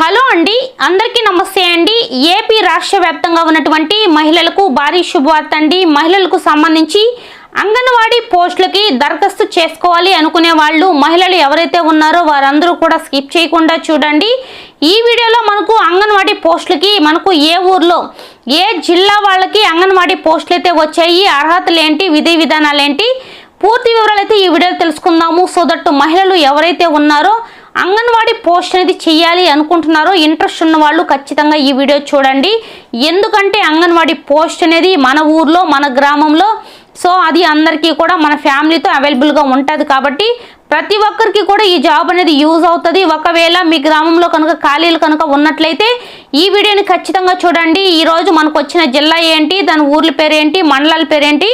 Hello అండి అందరికీ నమస్తే అండి. ఏపీ రాష్ట్ర వ్యాప్తంగా ఉన్నటువంటి మహిళలకు భారీ శుభవార్త అండి. మహిళలకు సంబంధించి అంగన్వాడీ పోస్టులకి దరఖాస్తు చేసుకోవాలి అనుకునే వాళ్ళు మహిళలు ఎవరైతే ఉన్నారో వారందరూ కూడా స్కిప్ చేయకుండా చూడండి. ఈ వీడియోలో మనకు అంగన్వాడీ పోస్టులకి మనకు ఏ ఊర్లో ఏ జిల్లా వాళ్ళకి అంగన్వాడీ పోస్టులు అయితే వచ్చాయి అర్హతలు ఏంటి విధి విధానాలు ఏంటి పూర్తి వివరాలు అయితే ఈ వీడియోలో తెలుసుకుందాము. సో దట్టు మహిళలు ఎవరైతే ఉన్నారో అంగన్వాడీ పోస్ట్ అనేది చేయాలి అనుకుంటున్నారో ఇంట్రెస్ట్ ఉన్న వాళ్ళు ఖచ్చితంగా ఈ వీడియో చూడండి. ఎందుకంటే అంగన్వాడీ పోస్ట్ అనేది మన ఊర్లో మన గ్రామంలో సో అది అందరికీ కూడా మన ఫ్యామిలీతో అవైలబుల్గా ఉంటుంది కాబట్టి ప్రతి ఒక్కరికి కూడా ఈ జాబ్ అనేది యూజ్ అవుతుంది. ఒకవేళ మీ గ్రామంలో కనుక ఖాళీలు కనుక ఉన్నట్లయితే ఈ వీడియోని ఖచ్చితంగా చూడండి. ఈరోజు మనకు వచ్చిన జిల్లా ఏంటి దాని ఊర్ల పేరు ఏంటి మండలాల పేరేంటి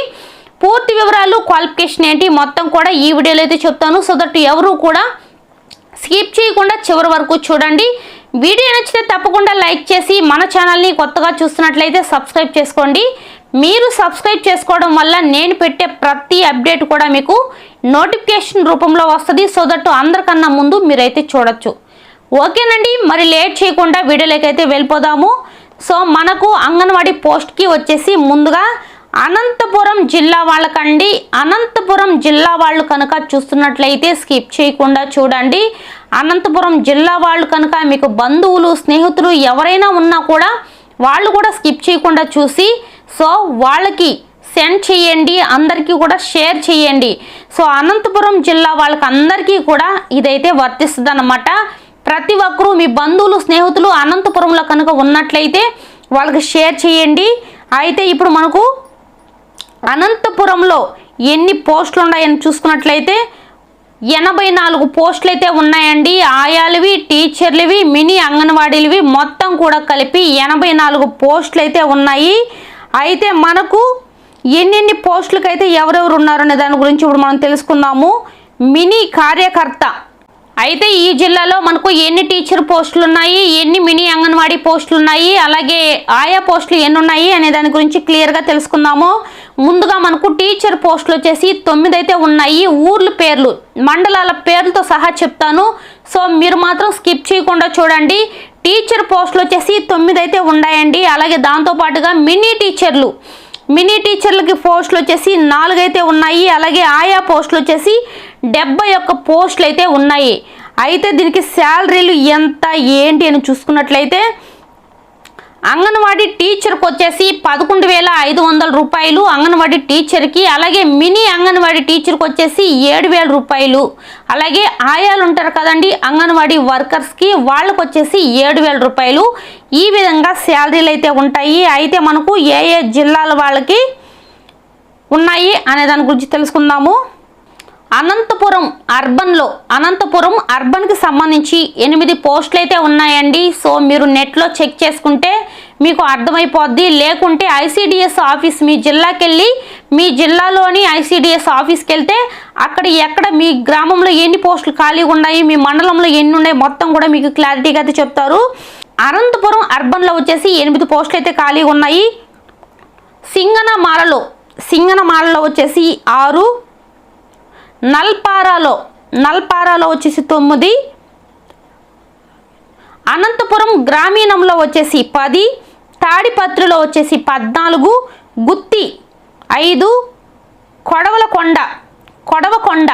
పూర్తి వివరాలు క్వాలిఫికేషన్ ఏంటి మొత్తం కూడా ఈ వీడియోలో అయితే చెప్తాను. సో దట్ ఎవరు కూడా స్కిప్ చేయకుండా చివరి వరకు చూడండి. వీడియో నచ్చితే తప్పకుండా లైక్ చేసి మన ఛానల్ని కొత్తగా చూస్తున్నట్లయితే సబ్స్క్రైబ్ చేసుకోండి. మీరు సబ్స్క్రైబ్ చేసుకోవడం వల్ల నేను పెట్టే ప్రతి అప్డేట్ కూడా మీకు నోటిఫికేషన్ రూపంలో వస్తుంది. సో దట్ అందరికన్నా ముందు మీరైతే చూడొచ్చు. ఓకేనండి. మరి లేట్ చేయకుండా వీడియోలోకి అయితే వెళ్ళిపోదాము. సో మనకు అంగన్వాడీ పోస్ట్కి వచ్చేసి ముందుగా అనంతపురం జిల్లా వాళ్ళకండి. అనంతపురం జిల్లా వాళ్ళు కనుక చూస్తున్నట్లయితే స్కిప్ చేయకుండా చూడండి. అనంతపురం జిల్లా వాళ్ళు కనుక మీకు బంధువులు స్నేహితులు ఎవరైనా ఉన్నా కూడా వాళ్ళు కూడా స్కిప్ చేయకుండా చూసి సో వాళ్ళకి సెండ్ చేయండి అందరికీ కూడా షేర్ చేయండి. సో అనంతపురం జిల్లా వాళ్ళకి అందరికీ కూడా ఇదైతే వర్తిస్తుంది అన్నమాట ప్రతి ఒక్కరూ మీ బంధువులు స్నేహితులు అనంతపురంలో కనుక ఉన్నట్లయితే వాళ్ళకి షేర్ చేయండి. అయితే ఇప్పుడు మనకు అనంతపురంలో ఎన్ని పోస్టులు ఉన్నాయని చూసుకున్నట్లయితే ఎనభై నాలుగు పోస్టులు అయితే ఉన్నాయండి. ఆయాలవి టీచర్లవి మినీ అంగన్వాడీలవి మొత్తం కూడా కలిపి ఎనభై నాలుగు పోస్టులు అయితే ఉన్నాయి. అయితే మనకు ఎన్నెన్ని పోస్టులకైతే ఎవరెవరు ఉన్నారనే దాని గురించి ఇప్పుడు మనం తెలుసుకుందాము. మినీ కార్యకర్త అయితే ఈ జిల్లాలో మనకు ఎన్ని టీచర్ పోస్టులు ఉన్నాయి ఎన్ని మినీ అంగన్వాడీ పోస్టులు ఉన్నాయి అలాగే ఆయా పోస్టులు ఎన్ని ఉన్నాయి అనే దాని గురించి క్లియర్గా తెలుసుకుందాము. ముందుగా మనకు టీచర్ పోస్టులు వచ్చేసి తొమ్మిది అయితే ఉన్నాయి. ఊర్ల పేర్లు మండలాల పేర్లతో సహా చెప్తాను. సో మీరు మాత్రం స్కిప్ చేయకుండా చూడండి. టీచర్ పోస్టులు వచ్చేసి తొమ్మిది అయితే ఉన్నాయండి. అలాగే దాంతోపాటుగా మినీ టీచర్లు మినీ టీచర్లకి పోస్టులు వచ్చేసి నాలుగైతే ఉన్నాయి. అలాగే ఆయా పోస్టులు వచ్చేసి డెబ్బై ఒక్క పోస్టులు అయితే ఉన్నాయి. అయితే దీనికి శాలరీలు ఎంత ఏంటి అని చూసుకున్నట్లయితే అంగన్వాడీ టీచర్కి వచ్చేసి పదకొండు వేల ఐదు వందల రూపాయలు అంగన్వాడీ టీచర్కి అలాగే మినీ అంగన్వాడీ టీచర్కి వచ్చేసి ఏడు వేల రూపాయలు. అలాగే ఆయాలు ఉంటారు కదండి అంగన్వాడీ వర్కర్స్కి వాళ్ళకు వచ్చేసి ఏడు వేల రూపాయలు. ఈ విధంగా శాలరీలు అయితే ఉంటాయి. అయితే మనకు ఏ ఏ జిల్లాల వాళ్ళకి ఉన్నాయి అనే దాని గురించి తెలుసుకుందాము. అనంతపురం అర్బన్లో అనంతపురం అర్బన్కి సంబంధించి ఎనిమిది పోస్టులు అయితే ఉన్నాయండి. సో మీరు నెట్లో చెక్ చేసుకుంటే మీకు అర్థమైపోద్ది. లేకుంటే ఐసీడిఎస్ ఆఫీస్ మీ జిల్లాకి వెళ్ళి మీ జిల్లాలోని ఐసీడిఎస్ ఆఫీస్కి వెళ్తే అక్కడ ఎక్కడ మీ గ్రామంలో ఎన్ని పోస్టులు ఖాళీగా ఉన్నాయి మీ మండలంలో ఎన్ని ఉన్నాయి మొత్తం కూడా మీకు క్లారిటీగా అయితే చెప్తారు. అనంతపురం అర్బన్లో వచ్చేసి ఎనిమిది పోస్టులు అయితే ఖాళీగా ఉన్నాయి. సింగనమాలలో సింగనమాలలో వచ్చేసి ఆరు. నల్పారాలో నల్పారాలో వచ్చేసి తొమ్మిది. అనంతపురం గ్రామీణంలో వచ్చేసి పది. తాడిపత్రిలో వచ్చేసి పద్నాలుగు గుత్తి ఐదు కొడవలకొండ కొడవకొండ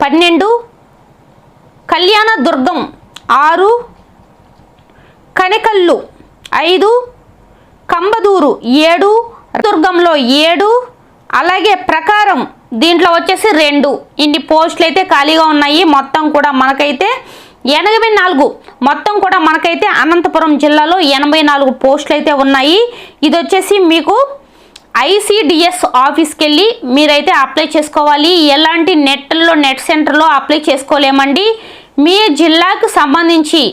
పన్నెండు కళ్యాణ దుర్గం ఆరు కనెకల్లు ఐదు కంబదూరు ఏడు దుర్గంలో ఏడు అలాగే ప్రకారం దీంట్లో వచ్చేసి రెండు. ఇన్ని పోస్టులు అయితే ఖాళీగా ఉన్నాయి. మొత్తం కూడా మనకైతే ఎనభై నాలుగు. మొత్తం కూడా మనకైతే అనంతపురం జిల్లాలో ఎనభై నాలుగు పోస్టులు అయితే ఉన్నాయి. ఇది వచ్చేసి మీకు ఐసిడిఎస్ ఆఫీస్కి వెళ్ళి మీరైతే అప్లై చేసుకోవాలి. ఎలాంటి నెట్లో నెట్ సెంటర్లో అప్లై చేసుకోలేమండి. మీ జిల్లాకు సంబంధించి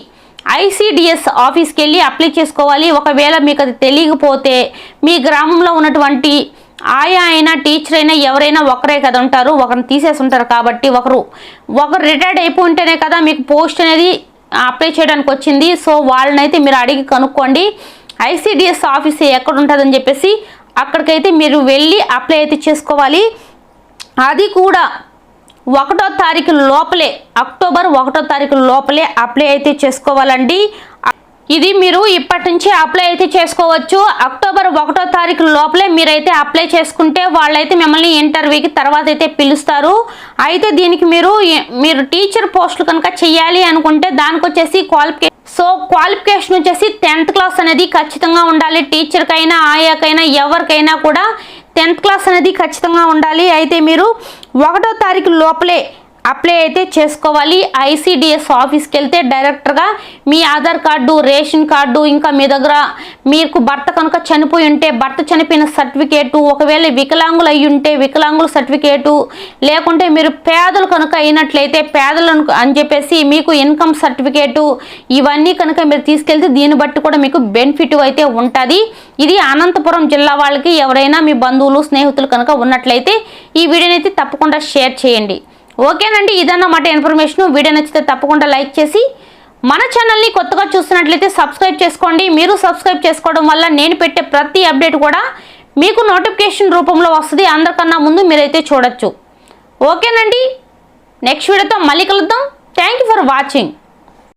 ఐసిడిఎస్ ఆఫీస్కి వెళ్ళి అప్లై చేసుకోవాలి. ఒకవేళ మీకు అది తెలియకపోతే మీ గ్రామంలో ఉన్నటువంటి ఆయా అయినా టీచర్ అయినా ఎవరైనా ఒకరే కదా ఉంటారు ఒకరిని తీసేసి ఉంటారు కాబట్టి ఒకరు ఒకరు రిటైర్డ్ అయిపోయి ఉంటేనే కదా మీకు పోస్ట్ అనేది అప్లై చేయడానికి వచ్చింది. సో వాళ్ళనైతే మీరు అడిగి కనుక్కోండి. ఐసిడిఎస్ ఆఫీస్ ఎక్కడ ఉంటుందని చెప్పేసి అక్కడికైతే మీరు వెళ్ళి అప్లై అయితే చేసుకోవాలి. అది కూడా ఒకటో తారీఖు లోపలే అక్టోబర్ ఒకటో తారీఖు లోపలే అప్లై అయితే చేసుకోవాలండి. ఇది మీరు ఇప్పటి నుంచి అప్లై అయితే చేసుకోవచ్చు. అక్టోబర్ ఒకటో తారీఖు లోపలే మీరైతే అప్లై చేసుకుంటే వాళ్ళైతే మిమ్మల్ని ఇంటర్వ్యూకి తర్వాత అయితే పిలుస్తారు. అయితే దీనికి మీరు మీరు టీచర్ పోస్టులు కనుక చేయాలి అనుకుంటే దానికి వచ్చేసి క్వాలిఫికేషన్ సో క్వాలిఫికేషన్ వచ్చేసి టెన్త్ క్లాస్ అనేది ఖచ్చితంగా ఉండాలి. టీచర్కైనా ఆయాకైనా ఎవరికైనా కూడా టెన్త్ క్లాస్ అనేది ఖచ్చితంగా ఉండాలి. అయితే మీరు ఒకటో తారీఖు లోపలే అప్లై అయితే చేసుకోవాలి. ఐసిడిఎస్ ఆఫీస్కి వెళ్తే డైరెక్టర్గా మీ ఆధార్ కార్డు రేషన్ కార్డు ఇంకా మీ దగ్గర మీకు భర్త కనుక చనిపోయి ఉంటే భర్త చనిపోయిన సర్టిఫికేటు ఒకవేళ వికలాంగులు అయి ఉంటే వికలాంగుల సర్టిఫికేటు లేకుంటే మీరు పేదలు కనుక అయినట్లయితే పేదలను అని చెప్పేసి మీకు ఇన్కమ్ సర్టిఫికేటు ఇవన్నీ కనుక మీరు తీసుకెళ్తే దీన్ని బట్టి కూడా మీకు బెనిఫిట్ అయితే ఉంటుంది. ఇది అనంతపురం జిల్లా వాళ్ళకి ఎవరైనా మీ బంధువులు స్నేహితులు కనుక ఉన్నట్లయితే ఈ వీడియోని అయితే తప్పకుండా షేర్ చేయండి. ఓకేనండి ఇదన్నమాట ఇన్ఫర్మేషన్. వీడియో నచ్చితే తప్పకుండా లైక్ చేసి మన ఛానల్ని కొత్తగా చూస్తున్నట్లయితే సబ్స్క్రైబ్ చేసుకోండి. మీరు సబ్స్క్రైబ్ చేసుకోవడం వల్ల నేను పెట్టే ప్రతి అప్డేట్ కూడా మీకు నోటిఫికేషన్ రూపంలో వస్తుంది. అందరికన్నా ముందు మీరైతే చూడొచ్చు. ఓకేనండి నెక్స్ట్ వీడియోతో మళ్ళీ కలుద్దాం. Thank you for watching.